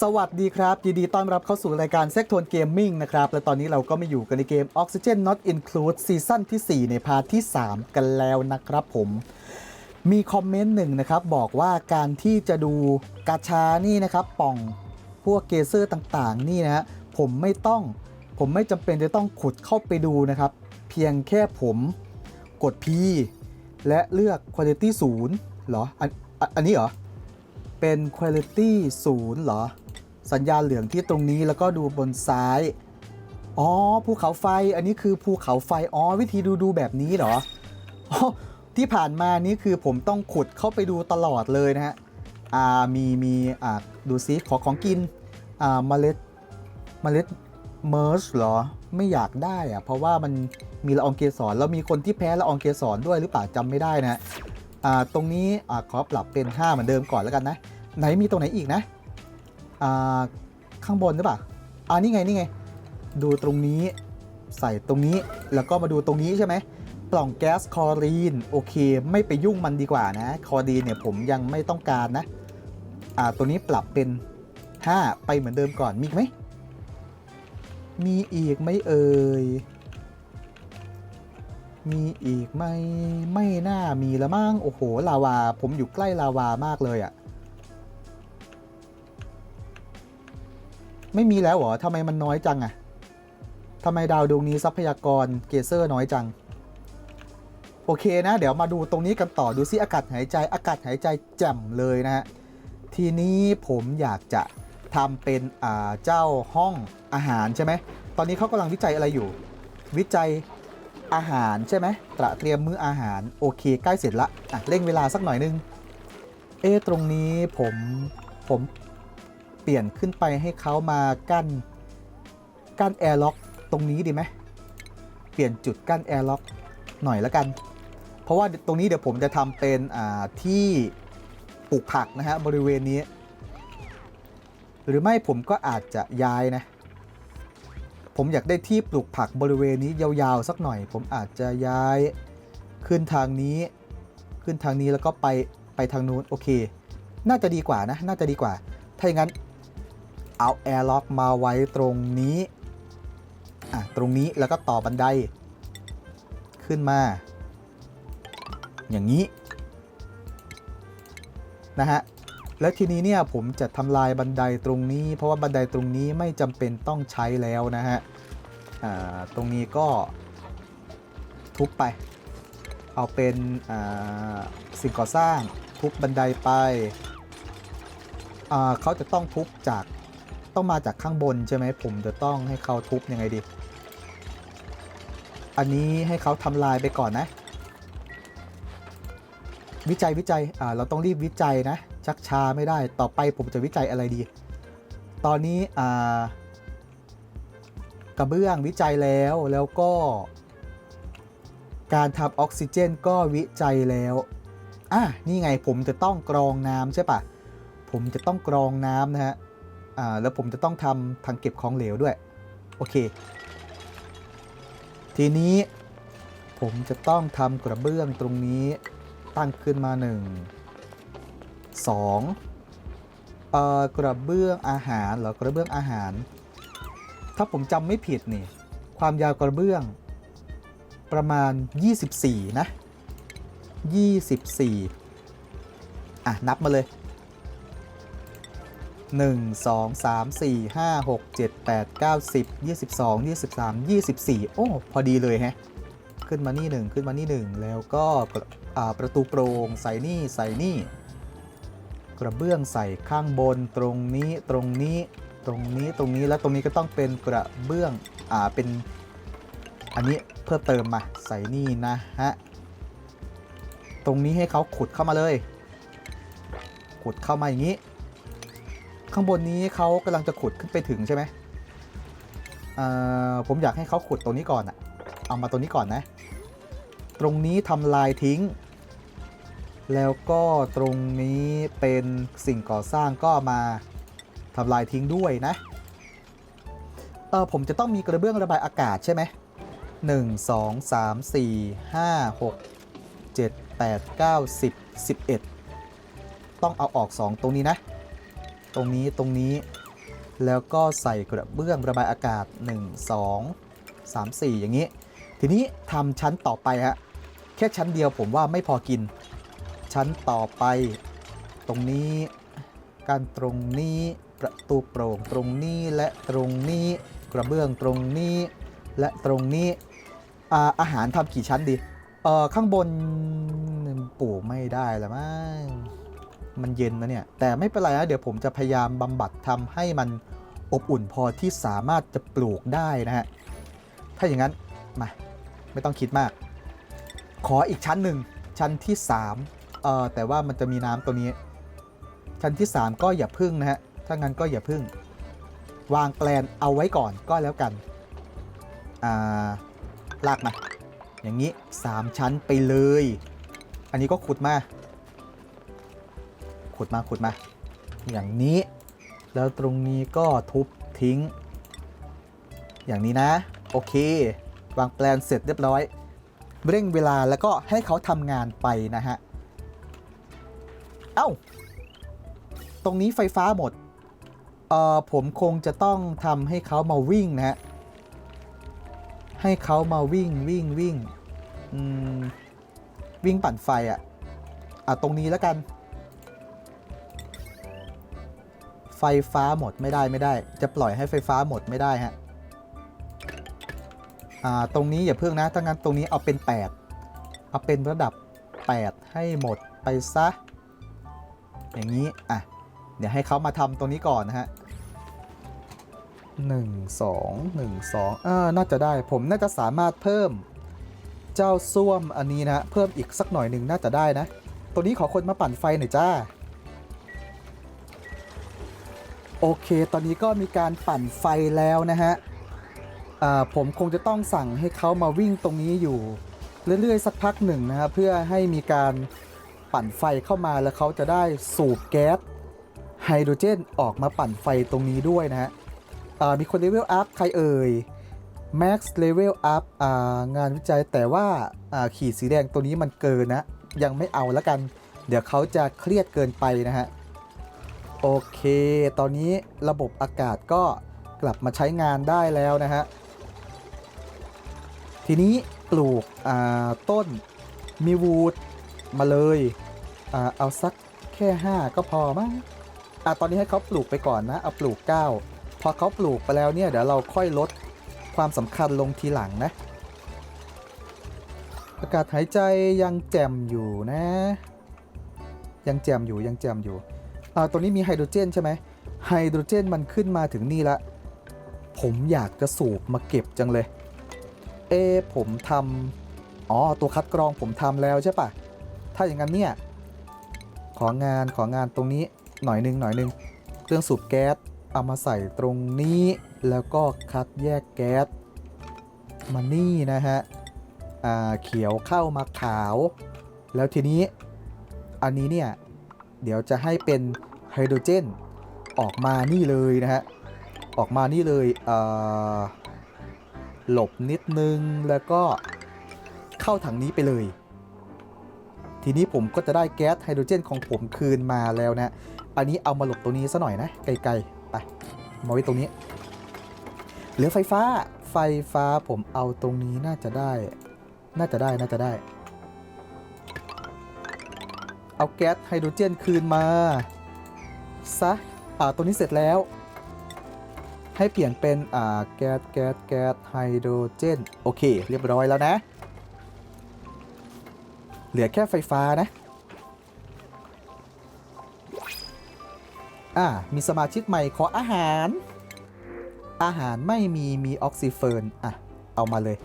สวัสดีครับยินดีต้อนรับเข้าสู่รายการเซ็กทวนเกมมิ่งนะครับ และตอนนี้เราก็มาอยู่กันในเกม Oxygen Not Include ซีซั่นที่ 4 ในพาร์ทที่ 3 กันแล้วนะครับผม มีคอมเมนต์หนึ่งนะครับ บอกว่าการที่จะดูกาชานี่นะครับ ป่องพวกเกเซอร์ต่างๆ นี่นะฮะผมไม่ต้องผมไม่จำเป็นจะต้องขุดเข้าไปดูนะครับ เพียงแค่ผมกด P และเลือก Quality 0เหรออนอันอันนี้เหรอ เป็น Quality 0เหรอ สัญญาณเหลืองที่ตรงนี้แล้วก็ดูบนซ้าย อ๋อ ภูเขาไฟ อันนี้คือภูเขาไฟ อ๋อ วิธีดูดูแบบนี้เหรออที่ผ่านมานี่คือผมต้องขุดเข้าไปดูตลอดเลยนะฮะ อ่า มี มีอ่าดูซิ ขอของกิน อ่า เมล็ด เมล็ดเมิร์ชเหรอ ไม่อยากได้อะเพราะว่ามันมีละอองเกสรแล้วมีคนที่แพ้ละอองเกสรด้วยหรือเปล่าจำไม่ได้นะ ตรงนี้อ่าขอปรับเป็น 5 เหมือนเดิมก่อนแล้วกันนะ ไหนมีตรงไหนอีกนะอ่าข้างบนหรือเปล่าอ่านี่ไงนี่ไง ดูตรงนี้ใส่ตรงนี้แล้วก็มาดูตรงนี้ใช่ไหมปล่องแก๊สคอรีนโอเค ไม่ไปยุ่งมันดีกว่านะ คอรีนเนี่ยผมยังไม่ต้องการนะ อ่าตัวนี้ปรับเป็น 5 ไปเหมือนเดิมก่อนมีไหมมีอีกไหมเอ่ย มีอีกไหมไม่น่ามีล้วมั้งโอ้โหลาวา ผมอยู่ใกล้ลาวามากเลยอะไม่มีแล้วเหรอทำไมมันน้อยจังอะทำไมดาวดวงนี้ทรัพยากรเกเซอร์น้อยจัง โอเคนะ เดี๋ยวมาดูตรงนี้กันต่อดูซิอากาศหายใจอากาศหายใจแจ่มเลยนะฮะทีนี้ผมอยากจะทำเป็นเจ้าห้องอาหารใช่ไหมตอนนี้เขากำลังวิจัยอะไรอยู่ วิจัย อาหารใช่ไหมตระเตรียมมื้ออาหารโอเคใกล้เสร็จละอะเร่งเวลาสักหน่อยนึง เอ๊ตรงนี้ผมผมเปลี่ยนขึ้นไปให้เขามากั้นกั้นแอร์ล็อกตรงนี้ดีไหมเปลี่ยนจุดกั้นแอร์ล็อกหน่อยละกัน เพราะว่าตรงนี้เดี๋ยวผมจะทำเป็นที่ปลูกผักนะฮะบริเวณนี้ หรือไม่ผมก็อาจจะย้ายนะ ผมอยากได้ที่ปลูกผักบริเวณนี้ยาวๆ สักหน่อย ผมอาจจะย้ายขึ้นทางนี้ ขึ้นทางนี้แล้วก็ไปไปทางนู้นโอเค น่าจะดีกว่านะ น่าจะดีกว่า ถ้าอย่างนั้นเอาแอร์ล็อกมาไว้ตรงนี้อะตรงนี้แล้วก็ต่อบันได ขึ้นมา อย่างนี้นะฮะ แล้วทีนี้เนี่ยผมจะทำลายบันไดตรงนี้ เพราะว่าบันไดตรงนี้ไม่จำเป็นต้องใช้แล้วนะฮะตรงนี้ก็ทุบไป เอาเป็นสิ่งก่อสร้างทุบบันไดไป เขาจะต้องทุบจากต้องมาจากข้างบนใช่ไหมผมจะต้องให้เขาทุบยังไงดี อันนี้ให้เขาทำลายไปก่อนนะ วิจัยวิจัยเราต้องรีบวิจัยนะ ชักช้าไม่ได้ต่อไปผมจะวิจัยอะไรดี ตอนนี้กระเบื้องวิจัยแล้วแล้วก็ การทำออกซิเจนก็วิจัยแล้วอะนี่ไงผมจะต้องกรองน้ำใช่ปะผมจะต้องกรองน้ำนะฮะอ่าแล้วผมจะต้องทำทางเก็บของเหลวด้วย โอเค ทีนี้ผมจะต้องทำกระเบื้องตรงนี้ตั้งขึ้นมา1 2เอ่อกระเบื้องอาหารหรอกระเบื้องอาหาร ถ้าผมจำไม่ผิดนี่ความยาวกระเบื้องประมาณ 24 นะ 24 อะ นับมาเลย 1 2 3 4 5 6 7 8 9 10 22 23 24 โอ้ พอดีเลยฮะ ขึ้นมานี่ 1 ขึ้นมานี่ 1 แล้วก็ประอ่าประตูโปร่งใส่นี่ ใส่นี่ กระเบื้องใส่ข้างบนตรงนี้ตรงนี้ตรงนี้ตรงนี้แล้วตรงนี้ก็ต้องเป็นกระเบื้องอ่าเป็นอันนี้เพิ่มเติมมาใส่นี่นะฮะตรงนี้ให้เขาขุดเข้ามาเลย ขุดเข้ามาอย่างนี้ ข้างบนนี้เขากำลังจะขุดขึ้นไปถึงใช่ไหมเออผมอยากให้เขาขุดตรงนี้ก่อนอะเอามาตรงนี้ก่อนนะ ตรงนี้ทำลายทิ้ง แล้วก็ตรงนี้เป็นสิ่งก่อสร้างก็มาทำลายทิ้งด้วยนะ เออผมจะต้องมีกระเบื้องระบายอากาศใช่ไหมหนึ่งสองสามสี่ห้าหกเจ็ดแปดเก้าสิบสิบเอ็ดต้องเอาออกสองตรงนี้นะ ตรงนี้ตรงนี้ แล้วก็ใส่กระเบื้องระบายอากาศ1 2 3 4อย่างนี้ ทีนี้ทำชั้นต่อไปฮะ แค่ชั้นเดียวผมว่าไม่พอกิน ชั้นต่อไป ตรงนี้การตรงนี้ประตูโปร่งตรงนี้และตรงนี้กระเบื้องตรงนี้และตรงนี้อาอาหารทำกี่ชั้นดีเออข้างบนปลูกไม่ได้และมั้งมันเย็นนะเนี่ย แต่ไม่เป็นไรนะ เดี๋ยวผมจะพยายามบำบัดทำให้มันอบอุ่นพอที่สามารถจะปลูกได้นะฮะ ถ้าอย่างนั้นมาไม่ต้องคิดมาก ขออีกชั้นหนึ่งชั้นที่ 3 เอ่อแต่ว่ามันจะมีน้ำตัวนี้ ชั้นที่ 3 ก็อย่าพึ่งนะฮะ ถ้างั้นก็อย่าพึ่ง วางแปลนเอาไว้ก่อนก็แล้วกัน อ่า ลากมา อย่างนี้ 3 ชั้นไปเลย อันนี้ก็ขุดมา ขุดมาขุดมา อย่างนี้ แล้วตรงนี้ก็ทุบทิ้ง อย่างนี้นะ โอเค วางแปลนเสร็จเรียบร้อย เร่งเวลาแล้วก็ให้เขาทำงานไปนะฮะ เอ้า ตรงนี้ไฟฟ้าหมด เอ่อ ผมคงจะต้องทำให้เขามาวิ่งนะฮะ ให้เขามาวิ่งวิ่งวิ่ง อืม วิ่งปั่นไฟอะ่ะ อะ ตรงนี้แล้วกัน ไฟฟ้าหมดไม่ได้ไม่ได้ จะปล่อยให้ไฟฟ้าหมดไม่ได้ฮะ อ่า ตรงนี้อย่าเพิ่งนะถ้างั้นตรงนี้เอาเป็น 8 เอาเป็นระดับ 8 ให้หมดไปซะ อย่างนี้ อะ เดี๋ยวให้เขามาทำตรงนี้ก่อนนะฮะหนึ่งสองหนึ่งสองอ่าน่าจะได้ผมน่าจะสามารถเพิ่มเจ้าส้วมอันนี้นะเพิ่มอีกสักหน่อยหนึ่งน่าจะได้นะ ตัวนี้ขอคนมาปั่นไฟหน่อยจ้า โอเค ตอนนี้ก็มีการปั่นไฟแล้วนะฮะอ่าผมคงจะต้องสั่งให้เขามาวิ่งตรงนี้อยู่ เรื่อยๆ สักพักหนึ่งนะครับเพื่อให้มีการ ปั่นไฟเข้ามาแล้วเขาจะได้สูบแก๊สไฮโดรเจนออกมาปั่นไฟตรงนี้ด้วยนะฮะอ่ามีคนเลเวลอัพใครเอ่ย Max Level Up อ่างานวิจัยแต่ว่าอ่าขีดสีแดงตัวนี้มันเกินนะ ยังไม่เอาแล้วกัน เดี๋ยวเขาจะเครียดเกินไปนะฮะ โอเค ตอนนี้ระบบอากาศก็กลับมาใช้งานได้แล้วนะฮะ ทีนี้ปลูกอ่าต้นมีวูดมาเลย เอาสักแค่ 5 ก็พอมั้งอะตอนนี้ให้เขาปลูกไปก่อนนะ เอาปลูก 9 พอเขาปลูกไปแล้วเนี่ยเดี๋ยวเราค่อยลดความสำคัญลงทีหลังนะ อากาศหายใจยังแจ่มอยู่นะ ยังแจ่มอยู่ยังแจ่มอยู่อ่าตัวนี้มีไฮโดรเจนใช่ไหมไฮโดรเจนมันขึ้นมาถึงนี่ละ ผมอยากจะสูบมาเก็บจังเลย เอผมทำอ๋อ ตัวคัดกรองผมทำแล้วใช่ปะถ้าอย่างนั้นเนี่ย ของานของานตรงนี้หน่อยหนึงหน่อยหนึงเครื่องสูบแก๊สเอามาใส่ตรงนี้แล้วก็คัดแยกแก๊สมานี่นะฮะอ่าเขียวเข้ามาขาว แล้วทีนี้อันนี้เนี่ย เดี๋ยวจะให้เป็นไฮโดรเจนออกมานี่เลยนะฮะ ออกมานี่เลยอ่าหลบนิดนึงแล้วก็เข้าถังนี้ไปเลย ทีนี้ผมก็จะได้แก๊สไฮโดรเจนของผมคืนมาแล้วนะ อันนี้เอามาหลบตรงนี้ซะหน่อยนะ ไกลๆ ไป มาไว้ตรงนี้ เหลือไฟฟ้า ไฟฟ้าผมเอาตรงนี้น่าจะได้ น่าจะได้ น่าจะได้ เอาแก๊สไฮโดรเจนคืนมา ซะ อ่า ตัวนี้เสร็จแล้ว ให้เปลี่ยนเป็น อ่า แก๊ส แก๊ส แก๊สไฮโดรเจน โอเค เรียบร้อยแล้วนะ เหลือแค่ไฟฟ้านะ อ่า มีสมาชิกใหม่ขออาหาร อาหารไม่มีมีออกซิเฟิร์น อะ เอามาเลย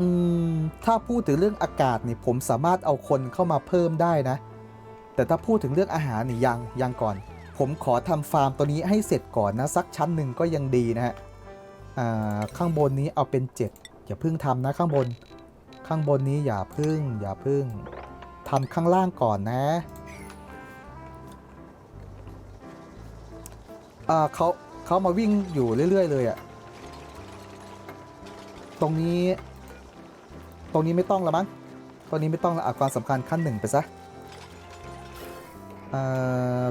อืม ถ้าพูดถึงเรื่องอากาศนี่ผมสามารถเอาคนเข้ามาเพิ่มได้นะ แต่ถ้าพูดถึงเรื่องอาหารนี่ยังยังก่อน ผมขอทำฟาร์มตัวนี้ให้เสร็จก่อนนะ สักชั้นหนึ่งก็ยังดีนะฮะ อ่า ข้างบนนี้เอาเป็น 7 อย่าเพิ่งทำนะข้างบน ข้างบนนี้อย่าพึ่ง อย่าพึ่งทำข้างล่างก่อนนะอ่าเขาเขามาวิ่งอยู่เรื่อย ๆ เลยอะตรงนี้ ตรงนี้ไม่ต้องล้วมั้งตรงนี้ไม่ต้องละอะความสำคัญขั้นหนึ่งไปซะ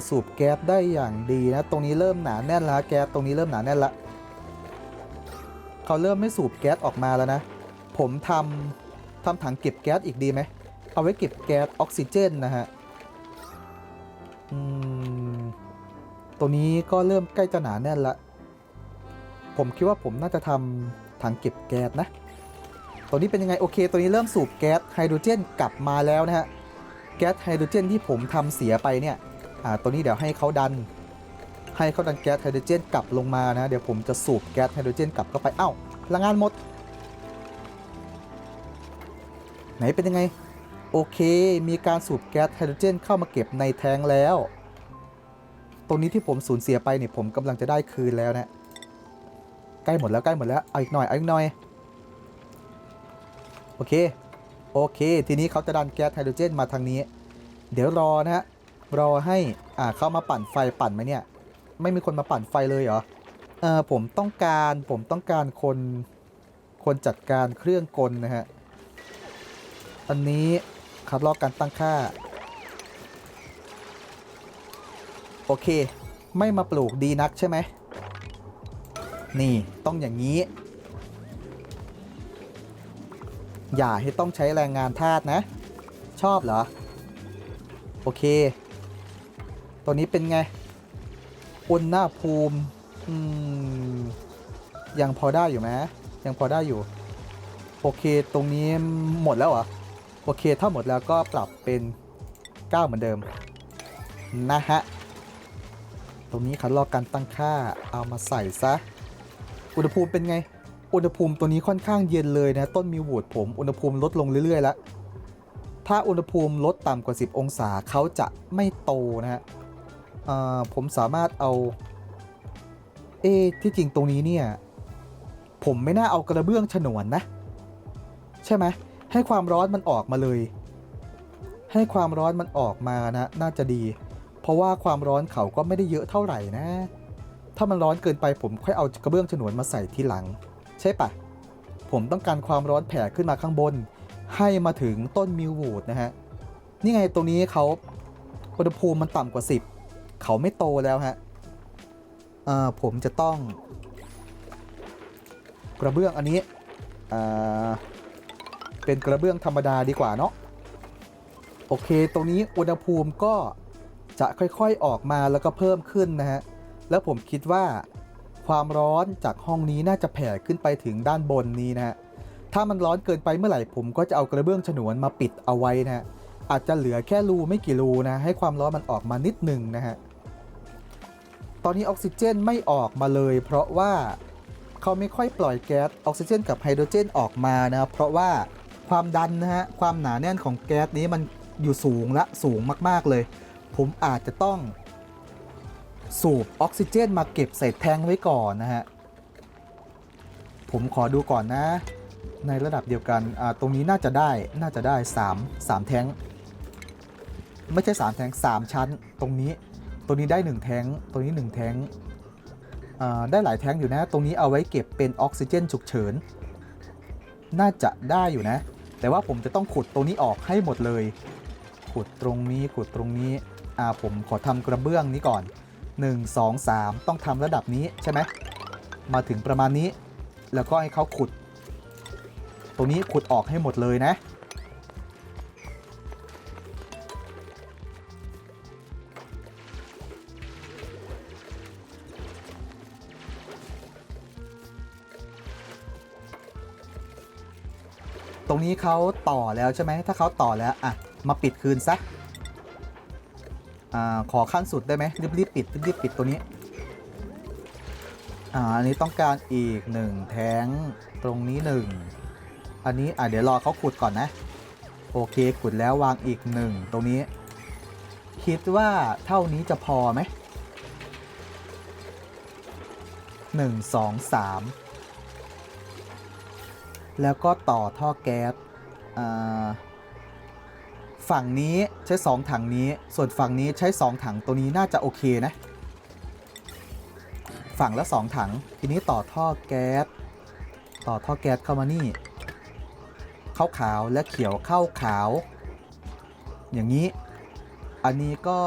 สูบแก๊สได้อย่างดีนะ ตรงนี้เริ่มหนาแน่นแล้วแก๊สตรงนี้เริ่มหนาแน่นละเขาเริ่มไม่สูบแก๊สออกมาแล้วนะ ผมทำ ทำถังเก็บแก๊สอีกดีไหม เอาไว้เก็บแก๊สออกซิเจนนะฮะตัวนี้ก็เริ่มใกล้จะหนาแน่นละ ผมคิดว่าผมน่าจะทำถังเก็บแก๊สนะ ตัวนี้เป็นยังไง โอเค ตัวนี้เริ่มสูบแก๊สไฮโดรเจนกลับมาแล้วนะฮะ แก๊สไฮโดรเจนที่ผมทำเสียไปเนี่ย อ่า ตัวนี้เดี๋ยวให้เขาดัน ให้เขาดันแก๊สไฮโดรเจนกลับลงมานะ เดี๋ยวผมจะสูบแก๊สไฮโดรเจนกลับเข้าไป เอ้าพลังงานหมด ไหนเป็นยังไง โอเค มีการสูบแก๊สไฮโดรเจนเข้ามาเก็บในแทงแล้ว ตรงนี้ที่ผมสูญเสียไปเนี่ยผมกำลังจะได้คืนแล้วนะ ใกล้หมดแล้วใกล้หมดแล้ว เอาอีกหน่อย เอาอีกหน่อย โอเค โอเค ทีนี้เขาจะดันแก๊สไฮโดรเจนมาทางนี้ เดี๋ยวรอนะฮะ รอให้ อ่า เข้ามาปั่นไฟปั่นไหมเนี่ย ไม่มีคนมาปั่นไฟเลยเหรอ เออผมต้องการ ผมต้องการคน คนจัดการเครื่องกลนะฮะ อันนี้คัดลอกการตั้งค่า โอเค ไม่มาปลูกดีนักใช่ไหม นี่ต้องอย่างนี้ อย่าให้ต้องใช้แรงงานทาสนะ ชอบเหรอ โอเค ตัวนี้เป็นไงอุณหภูมิยังพอได้อยู่ไหมยังพอได้อยู่ โอเค ตรงนี้หมดแล้วเหรอ โอเคถ้าหมดแล้วก็ปรับเป็น 9 เหมือนเดิม นะฮะ ตรงนี้คัดลอกการตั้งค่าเอามาใส่ซะ อุณหภูมิเป็นไง อุณหภูมิตัวนี้ค่อนข้างเย็นเลยนะ ต้นมิววูดผม อุณหภูมิลดลงเรื่อยๆแล้ว ถ้าอุณหภูมิลดต่ำกว่า 10 องศาเขาจะไม่โตนะฮะผมสามารถเอา เอะที่จริงตรงนี้เนี่ย ผมไม่น่าเอากระเบื้องฉนวนนะ ใช่ไหม ให้ความร้อนมันออกมาเลย ให้ความร้อนมันออกมานะ น่าจะดี เพราะว่าความร้อนเขาก็ไม่ได้เยอะเท่าไหร่นะ ถ้ามันร้อนเกินไปผมค่อยเอากระเบื้องฉนวนมาใส่ทีหลัง ใช่ปะผมต้องการความร้อนแผ่ขึ้นมาข้างบน ให้มาถึงต้นมิววูดนะฮะ นี่ไงตรงนี้เขาอุณหภูมิมันต่ำกว่า 10 เขาไม่โตแล้วฮะเอ่อผมจะต้อง กระเบื้องอันนี้อ่า เป็นกระเบื้องธรรมดาดีกว่าเนาะโอเค ตรงนี้อุณหภูมิก็จะค่อยๆออกมาแล้วก็เพิ่มขึ้นนะฮะแล้วผมคิดว่าความร้อนจากห้องนี้น่าจะแผ่ขึ้นไปถึงด้านบนนี้นะฮะถ้ามันร้อนเกินไปเมื่อไหร่ผมก็จะเอากระเบื้องฉนวนมาปิดเอาไว้นะฮะอาจจะเหลือแค่รูไม่กี่รูนะให้ความร้อนมันออกมานิดหนึ่งนะฮะตอนนี้ออกซิเจนไม่ออกมาเลย เพราะว่าเขาไม่ค่อยปล่อยแก๊สออกซิเจนกับไฮโดรเจนออกมานะเพราะว่า ความดันนะฮะความหนาแน่นของแก๊สนี้มันอยู่สูงละสูงมากๆเลย ผมอาจจะต้องสูบออกซิเจนมาเก็บใส่แทงไว้ก่อนนะฮะ ผมขอดูก่อนนะ ในระดับเดียวกันอ่าตรงนี้น่าจะได้น่าจะได้ 3 3 แทงไม่ใช่ 3 แทง3 ชั้น ตรงนี้ตรงนี้ได้ 1 แทงตรงนี้ 1 แทงอ่าได้หลายแทงอยู่นะ ตรงนี้เอาไว้เก็บเป็นออกซิเจนฉุกเฉิน น่าจะได้อยู่นะ แต่ว่าผมจะต้องขุดตรงนี้ออกให้หมดเลย ขุดตรงนี้ขุดตรงนี้อ่าผมขอทำกระเบื้องนี้ก่อน 1 2 3 ต้องทำระดับนี้ใช่ไหมมาถึงประมาณนี้ แล้วก็ให้เขาขุด ตรงนี้ขุดออกให้หมดเลยนะ ตรงนี้เขาต่อแล้วใช่ไหมถ้าเขาต่อแล้วอะมาปิดคืนซะอ่าขอขั้นสุดได้ไหมรีบๆปิดรีบๆปิดตัวนี้อ่าอันนี้ต้องการอีกหนึ่งแท้งตรงนี้หนึ่งอันนี้อะเดี๋ยวรอเขาขุดก่อนนะ โอเคขุดแล้ววางอีกหนึ่งตรงนี้ คิดว่าเท่านี้จะพอไหมหนึ่งสองสาม แล้วก็ต่อท่อแก๊สฝั่งนี้ใช้ 2 ถังนี้ ส่วนฝั่งนี้ใช้ 2 ถังตัวนี้น่าจะโอเคนะ ฝั่งละ 2 ถัง ทีนี้ต่อท่อแก๊ส ต่อท่อแก๊สเข้ามานี่เข้าขาวและเขียวเข้าขาว อย่างนี้ อันนี้ก็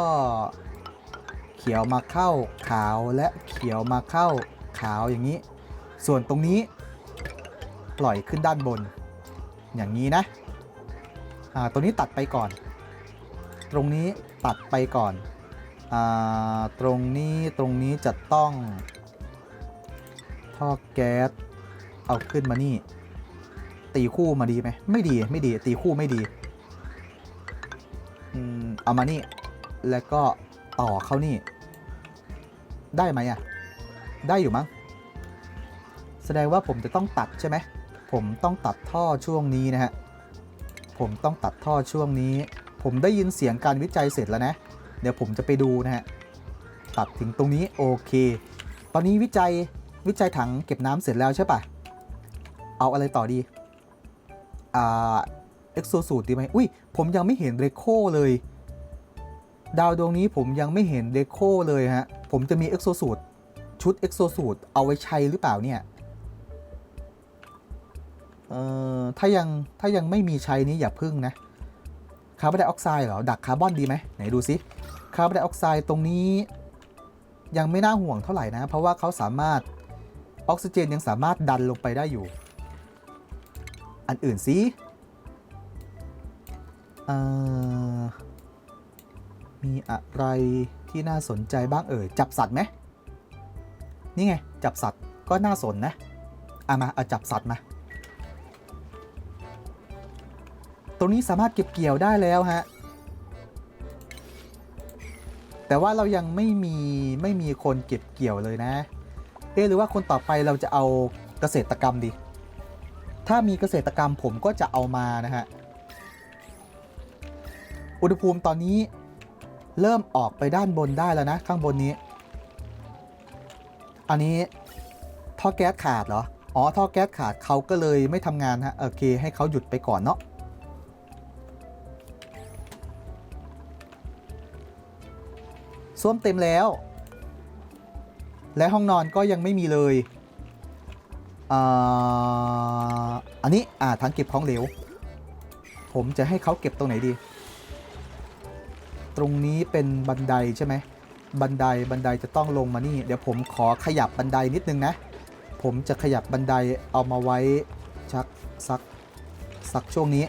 เขียวมาเข้าขาวและเขียวมาเข้าขาวอย่างนี้ ส่วนตรงนี้ ปล่อยขึ้นด้านบน อย่างนี้นะตรงนี้ตัดไปก่อน ตรงนี้ตัดไปก่อนอตรงนี้ตรงนี้จะต้องท่อแก๊สเอาขึ้นมานี่ ตีคู่มาดีไหมไม่ดีไม่ดีตีคู่ไม่ดีอืมเอามานี่ แล้วก็ต่อเข้านี่ ได้ไหมอะได้อยู่มั้งแสดงว่าผมจะต้องตัดใช่ไหม ผมต้องตัดท่อช่วงนี้นะฮะ ผมต้องตัดท่อช่วงนี้ ผมได้ยินเสียงการวิจัยเสร็จแล้วนะ เดี๋ยวผมจะไปดูนะฮะ ตัดถึงตรงนี้โอเค ตอนนี้วิจัยวิจัยถังเก็บน้ำเสร็จแล้วใช่ปะเอาอะไรต่อดี อ่า เอ็กโซสูตรดีไหมอุ้ย ผมยังไม่เห็นเรโคเลย ดาวดวงนี้ผมยังไม่เห็นเดโคเลยฮะ ผมจะมีเอ็กโซสูตรชุดเอ็กโซสูตรเอาไว้ใช้หรือเปล่าเนี่ย ถ้ายังถ้ายังไม่มีใช้นี้อย่าพึ่งนะคาร์บอนไดออกไซด์เหรอดักคาร์บอนดีไหมไหนดูซิคาร์บอนไดออกไซด์ตรงนี้ยังไม่น่าห่วงเท่าไหร่นะ เพราะว่าเขาสามารถออกซิเจนยังสามารถดันลงไปได้อยู่ อันอื่นสิมีอะไรที่น่าสนใจบ้างเอ่ยจับสัตว์ไหมนี่ไง จับสัตว์ก็น่าสนนะ เอามาเอาจับสัตว์มา ตรงนี้สามารถเก็บเกี่ยวได้แล้วฮะ แต่ว่าเรายังไม่มีไม่มีคนเก็บเกี่ยวเลยนะ เอ๊หรือว่าคนต่อไปเราจะเอาเกษตรกรรมดี ถ้ามีเกษตรกรรมผมก็จะเอามานะฮะ อุณหภูมิตอนนี้เริ่มออกไปด้านบนได้แล้วนะ ข้างบนนี้ อันนี้ท่อแก๊สขาดเหรอ อ๋อ ท่อแก๊สขาดเขาก็เลยไม่ทำงานฮะ โอเค ให้เขาหยุดไปก่อนเนาะ ส้วมเต็มแล้ว และห้องนอนก็ยังไม่มีเลยอันนี้อ่าถังเก็บของเหลว ผมจะให้เขาเก็บตรงไหนดี ตรงนี้เป็นบันไดใช่ไหม บันไดบันไดจะต้องลงมานี่ เดี๋ยวผมขอขยับบันไดนิดนึงนะ ผมจะขยับบันไดเอามาไว้ชักสักสักช่วงนี้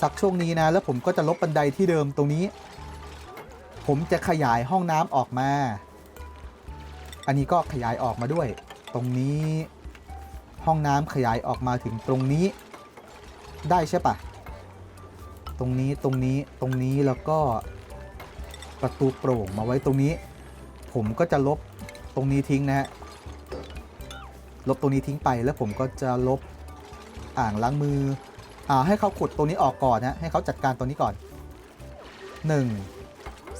สักช่วงนี้นะ แล้วผมก็จะลบบันไดที่เดิมตรงนี้ ผมจะขยายห้องน้ำออกมา อันนี้ก็ขยายออกมาด้วย ตรงนี้ห้องน้ำขยายออกมาถึงตรงนี้ได้ใช่ปะตรงนี้ตรงนี้ตรงนี้แล้วก็ประตูโปร่งมาไว้ตรงนี้ ผมก็จะลบตรงนี้ทิ้งนะฮะลบตรงนี้ทิ้งไปแล้วผมก็จะลบอ่างล้างมืออ่าให้เขาขุดตรงนี้ออกก่อนนะให้เขาจัดการตรงนี้ก่อน 1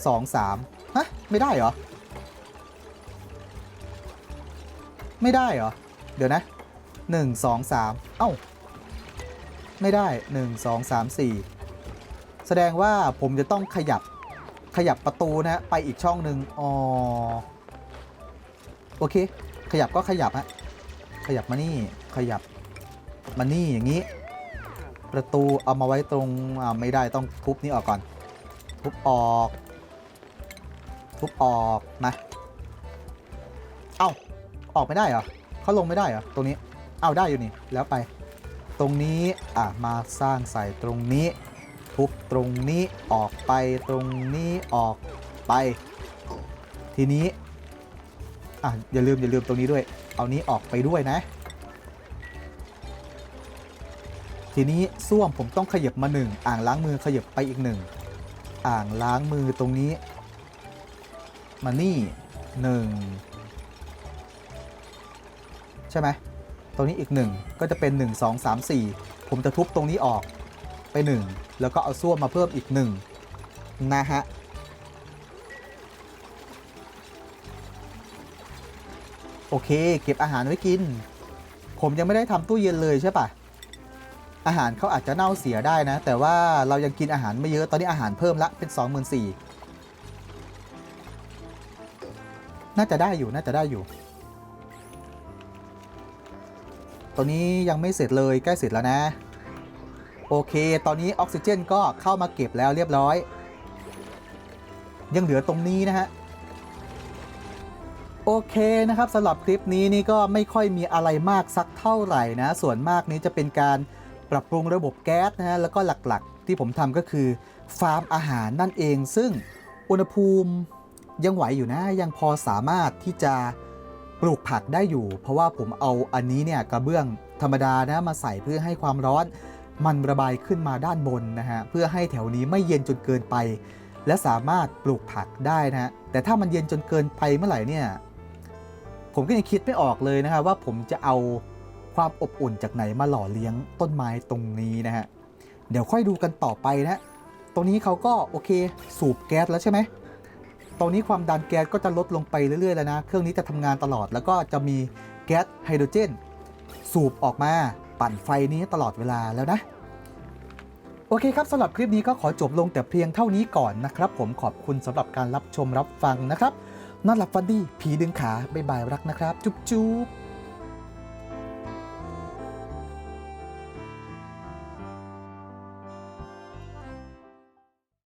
2 3ฮะ ไม่ได้เหรอ ไม่ได้เหรอ เดี๋ยวนะ1 2 3เอ้า ไม่ได้1 2 3 4แสดงว่าผมจะต้องขยับขยับประตูนะฮะไปอีกช่องหนึ่งอ๋อ โอเค ขยับก็ขยับฮะ ขยับมานี่ ขยับมานี่อย่างนี้ ประตูเอามาไว้ตรงอ่าไม่ได้ต้องทุบนี่ออกก่อน ทุบออก ทุบออกมาเอ้า ออกไม่ได้เหรอเขาลงไม่ได้เหรอ ตรงนี้ เอาได้อยู่นี่ แล้วไป ตรงนี้ อะ มาสร้างใส่ตรงนี้ ทุบตรงนี้ ออกไป ตรงนี้ ออกไป ทีนี้ อะ อย่าลืม อย่าลืมตรงนี้ด้วย เอานี้ออกไปด้วยนะ ทีนี้ส้วมผมต้องขยับมาหนึ่ง อ่างล้างมือขยับไปอีกหนึ่ง อ่างล้างมือตรงนี้ มานี่หนึ่งใช่ไหมตรงนี้อีกหนึ่งก็จะเป็น 1 2 3 4 ผมจะทุบตรงนี้ออกไป 1 แล้วก็เอาส้วมมาเพิ่มอีก 1 นะฮะ โอเค เก็บอาหารไว้กิน ผมยังไม่ได้ทำตู้เย็นเลยใช่ปะอาหารเขาอาจจะเน่าเสียได้นะ แต่ว่าเรายังกินอาหารไม่เยอะตอนนี้อาหารเพิ่มละเป็น 24,000 น่าจะได้อยู่น่าจะได้อยู่ ตัวนี้ยังไม่เสร็จเลยใกล้เสร็จแล้วนะ โอเค ตอนนี้ออกซิเจนก็เข้ามาเก็บแล้วเรียบร้อย ยังเหลือตรงนี้นะฮะโอเคนะครับสำหรับคลิปนี้นี่ก็ไม่ค่อยมีอะไรมากสักเท่าไหร่นะ ส่วนมากนี้จะเป็นการปรับปรุงระบบแก๊สนะฮะแล้วก็หลักๆ ที่ผมทำก็คือฟาร์มอาหารนั่นเอง ซึ่งอุณหภูมิ ยังไหวอยู่นะยังพอสามารถที่จะปลูกผักได้อยู่ เพราะว่าผมเอาอันนี้เนี่ยกระเบื้องธรรมดานะมาใส่เพื่อให้ความร้อนมันระบายขึ้นมาด้านบนนะฮะเพื่อให้แถวนี้ไม่เย็นจนเกินไป และสามารถปลูกผักได้นะฮะแต่ถ้ามันเย็นจนเกินไปเมื่อไหร่เนี่ยผมก็ยังคิดไม่ออกเลยนะครับว่าผมจะเอาความอบอุ่นจากไหนมาหล่อเลี้ยงต้นไม้ตรงนี้นะฮะเดี๋ยวค่อยดูกันต่อไปนะ ตรงนี้เขาก็โอเคสูบแก๊สแล้วใช่ไหม ตอนนี้ความดันแก๊สก็จะลดลงไปเรื่อยๆแล้วนะ เครื่องนี้จะทำงานตลอด แล้วก็จะมีแก๊สไฮโดรเจน สูบออกมาปั่นไฟนี้ตลอดเวลาแล้วนะ โอเคครับสำหรับคลิปนี้ก็ขอจบลงแต่เพียงเท่านี้ก่อนนะครับ ผมขอบคุณสำหรับการรับชมรับฟังนะครับนอนหลับฝันดีผีดึงขาบ๊ายบายรักนะครับ จุ๊บจุ๊บ